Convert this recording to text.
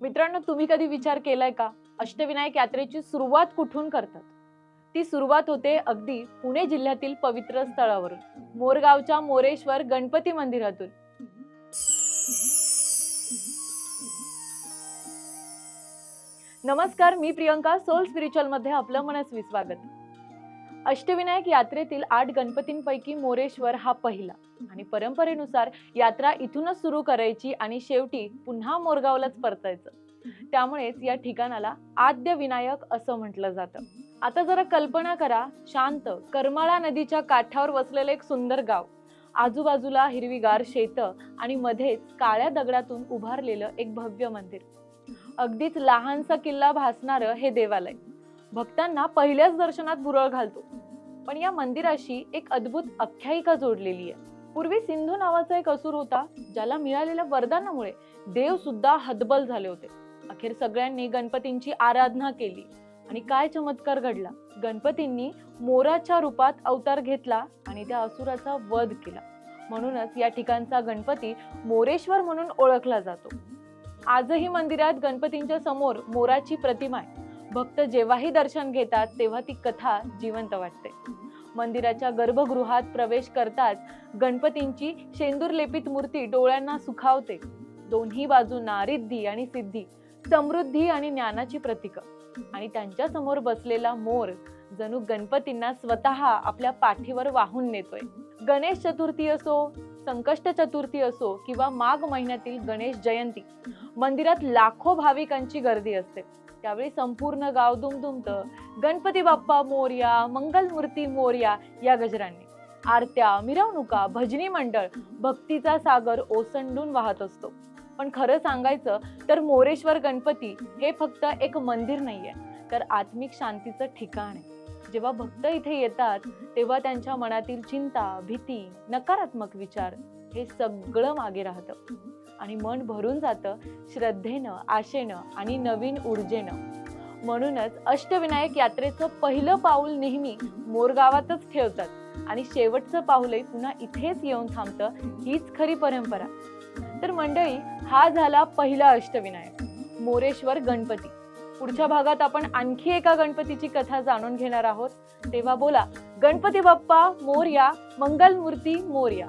मित्रांनो तुम्ही कधी विचार केलाय का? अष्टविनायक यात्रेची सुरुवात कुठून करतात? ती सुरुवात होते अगदी पुणे जिल्ह्यातील पवित्र स्थळावरून मोरगावच्या मोरेश्वर गणपती मंदिरातून. नमस्कार मी प्रियंका सोल स्पिरिच्युअलमध्ये आपलं मनस्वी स्वागत. अष्टविनायक यात्रेतील आठ गणपतींपैकी मोरेश्वर हा पहिला. आणि परंपरेनुसार यात्रा इथूनच सुरू करायची आणि शेवटी पुन्हा मोरगावलाच परतायचं. त्यामुळेच या ठिकाणाला आद्य विनायक असं म्हटलं जातं. आता जरा कल्पना करा शांत करमाळा नदीच्या काठावर वसलेलं एक सुंदर गाव. आजूबाजूला हिरवीगार शेतं आणि मध्येच काळ्या दगडातून उभारलेलं एक भव्य मंदिर. अगदीच लहानसा किल्ला भासणारं हे देवालय. भक्तांना पहिल्याच दर्शनात बुरळ घालतो. पण या मंदिराशी एक अद्भुत आख्यायिका जोडलेली आहे. पूर्वी सिंधू नावाचा एक असुर होता ज्याला मिळालेल्या वरदानामुळे देव सुद्धा हतबल झाले होते. अखेर सगळ्यांनी गणपतींची आराधना केली आणि काय चमत्कार घडला? गणपतींनी मोराच्या रूपात अवतार घेतला आणि त्या असुराचा वध केला. म्हणूनच या ठिकाणचा गणपती मोरेश्वर म्हणून ओळखला जातो. आजही मंदिरात गणपतींच्या समोर मोराची प्रतिमा आहे. भक्त जेव्हाही दर्शन घेतात तेव्हा ती कथा जिवंत वाटते. मंदिराच्या गर्भगृहात प्रवेश करताच गणपतींची शेंदूर लेपित मूर्ती डोळ्यांना सुखावते. दोन्ही बाजूंना रिद्धी आणि सिद्धी समृद्धी आणि ज्ञानाची प्रतीक. आणि त्यांच्यासमोर बसलेला मोर जणू गणपतींना स्वतः आपल्या पाठीवर वाहून नेतोय. गणेश चतुर्थी असो संकष्ट चतुर्थी असो किंवा माघ महिन्यातील गणेश जयंती मंदिरात लाखो भाविकांची गर्दी असते. त्यावेळी संपूर्ण गाव दुमदुमतं. गणपती बाप्पा मोर्या मंगलमूर्ती मोर्या या गजरांनी. आरत्या मिरवणुका भजनी मंडळ भक्तीचा सागर ओसंडून वाहत असतो. पण खरं सांगायचं तर मोरेश्वर गणपती हे फक्त एक मंदिर नाहीये तर आत्मिक शांतीचं ठिकाण आहे. जेव्हा भक्त इथे येतात तेव्हा त्यांच्या मनातील चिंता भीती नकारात्मक विचार हे सगळं मागे राहतं. आणि मन भरून जातं श्रद्धेनं आशेनं आणि नवीन ऊर्जेनं. म्हणूनच अष्टविनायक यात्रेचं पहिलं पाऊल नेहमी मोरगावातच ठेवतात. आणि शेवटचं पाऊलही पुन्हा इथेच येऊन थांबतं हीच खरी परंपरा. तर मंडळी हा झाला पहिला अष्टविनायक. मोरेश्वर गणपती. पुढच्या भागात आपण आणखी एका गणपतीची कथा जाणून घेणार आहोत. तेव्हा बोला गणपती बाप्पा मोर्या मंगलमूर्ती मोर्या.